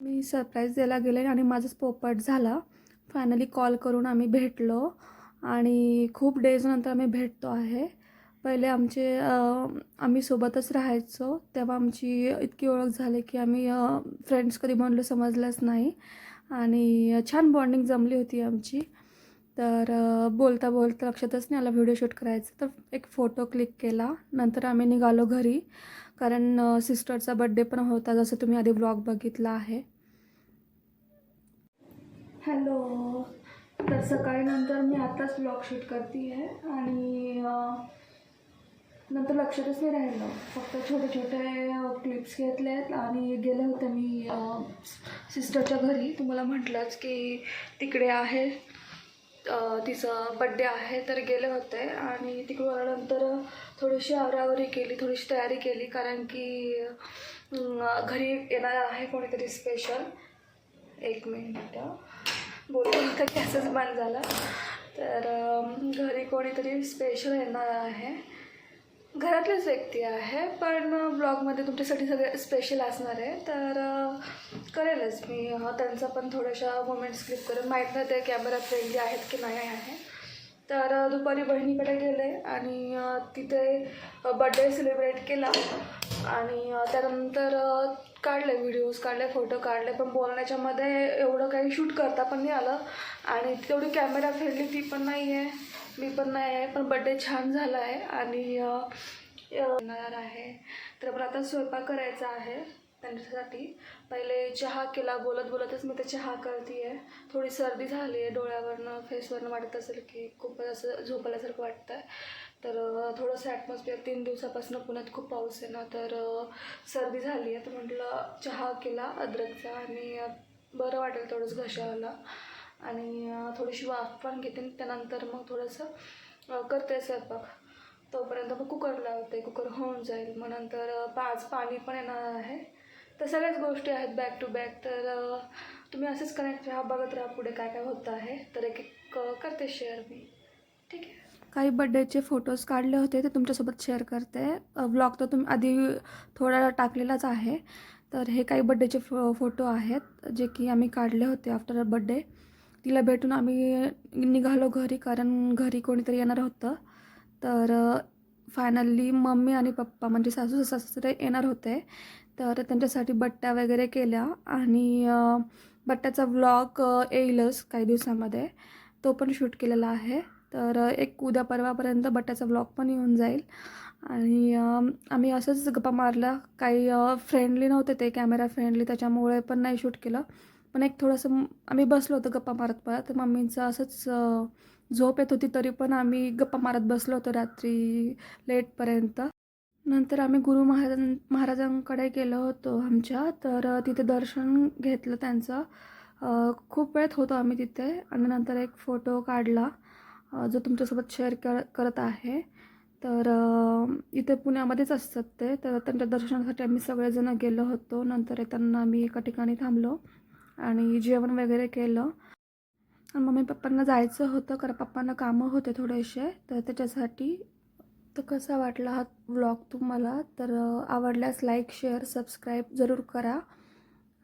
मी surprise द्यायला गेले आणि माझाच पोपट झाला. फायनली कॉल करून आम्ही भेटलो आणि खूप डेजनंतर आम्ही भेटतो आहे. पहिले आमचे आम्ही सोबतच राहायचो. तेव्हा आमची इतकी ओळख झाली की आम्ही फ्रेंड्स कधी बनलो समजलंच नाही. आणि छान बॉन्डिंग जमली होती आमची. तर बोलता बोलता लक्षातच नाही आला व्हिडिओ शूट करायचं. तर एक फोटो क्लिक केला. नंतर आम्ही निघालो घरी. कारण सिस्टरचा बड्डे पण होता. जसं तुम्ही आधी ब्लॉग बघितला आहे. हॅलो. तर सकाळी नंतर मी आत्ताच ब्लॉग शूट करते आहे आणि नंतर लक्षातच नाही राहिलं. फक्त छोटे छोटे क्लिप्स घेतले आहेत आणि गेले होते मी सिस्टरच्या घरी. तुम्हाला म्हटलंच की तिकडे आहे. तिचं बड्डे आहे तर गेले होते आणि तिकडून आल्यानंतर थोडीशी आवरावरी केली थोडीशी तयारी केली कारण की घरी येणार आहे कोणीतरी स्पेशल एक मिनिट. बोलतो तर गॅसच बंद झाला. तर घरी कोणीतरी स्पेशल येणार आहे. घरातलेच व्यक्ती आहे पण ब्लॉगमध्ये तुमच्यासाठी सगळे स्पेशल असणार आहे. तर करेलच मी. त्यांचा पण थोड्याशा मोमेंट्स क्लिक करेन. माहीत नाही ते कॅमेरा फ्रेंडली आहेत की नाही आहे. तर दुपारी बहिणीकडे गेले आणि तिथे बड्डे सेलिब्रेट केला. आणि त्यानंतर काढले व्हिडिओज काढले फोटो काढले. पण बोलण्याच्यामध्ये एवढं काही शूट करता पण नाही आलं. आणि तेवढी कॅमेरा फ्रेंडली ती पण नाही आहे मी पण नाही आहे पण बड्डे छान झाला आहे आणि येणार आहे. तर मला आता स्वयंपाक करायचा आहे त्यांच्यासाठी. पहिले चहा केला बोलत बोलतच मी ते चहा करते आहे थोडी सर्दी झाली आहे डोळ्यावरनं फेसवरनं वाटत असेल की खूपच असं झोपल्यासारखं वाटतं आहे तर थोडंसं ॲटमॉस्फिअर तीन दिवसापासून पुण्यात खूप पाऊस आहे ना तर सर्दी झाली आहे तर म्हटलं चहा केला अद्रकचा आणि बरं वाटेल थोडंसं घशाला आणि थोडीशी वाफ पण घेते आणि त्यानंतर मग थोडंसं करते स्वयंपाक. तोपर्यंत मग कुकर लावते. कुकर होऊन जाईल. मग नंतर पाच पाणी पण येणार आहे. तर सगळ्याच गोष्टी आहेत बॅक टू बॅक तर तुम्ही असेच कनेक्ट राहा बघत राहा पुढे काय काय होतं आहे. तर एक एक करते शेअर मी. ठीक आहे? काही बड्डेचे फोटोज काढले होते ते तुमच्यासोबत शेअर करते. ब्लॉग तर तुम्ही आधी थोडा टाकलेलाच आहे. तर हे काही बड्डेचे फो फोटो आहेत जे की आम्ही काढले होते आफ्टर बड्डे तिला भेटून आम्ही निघालो घरी कारण घरी कोणीतरी येणार होतं. तर फायनली मम्मी आणि पप्पा म्हणजे सासू सासरे येणार होते. तर त्यांच्यासाठी बट्ट्या वगैरे केल्या आणि बट्ट्याचा व्लॉग येईलच काही दिवसामध्ये. तो पण शूट केलेला आहे. तर एक उद्या परवापर्यंत बट्ट्याचा व्लॉग पण येऊन जाईल. आणि आम्ही असंच गप्पा मारला काही फ्रेंडली नव्हते ते कॅमेरा फ्रेंडली त्याच्यामुळे पण नाही शूट केलं. पण एक थोडंसं आम्ही बसलो होतो गप्पा मारत परत तर मम्मीचं असंच झोप येत होती तरी पण आम्ही गप्पा मारत बसलो होतो रात्री लेटपर्यंत. नंतर आम्ही गुरु महाराजां महाराजांकडे गेलो होतो आमच्या. तर तिथे दर्शन घेतलं त्यांचं. खूप वेळेत होतो आम्ही तिथे. आणि नंतर एक फोटो काढला जो तुमच्यासोबत शेअर कर करत आहे. तर इथे पुण्यामध्येच असतात ते. तर त्यांच्या दर्शनासाठी आम्ही सगळेजण गेलो होतो. नंतर येताना आम्ही एका ठिकाणी थांबलो. आणि जेवण वगैरे केलं. मम्मी पप्पांना जायचं होतं कारण पप्पांना कामं होते थोडेसे तर त्याच्यासाठी तर कसा वाटला हा व्लॉग तुम्हाला? तर आवडल्यास लाईक शेअर सबस्क्राईब जरूर करा.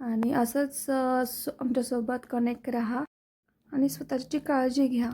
आणि असंच आमच्यासोबत कनेक्ट राहा. आणि स्वतःची काळजी घ्या.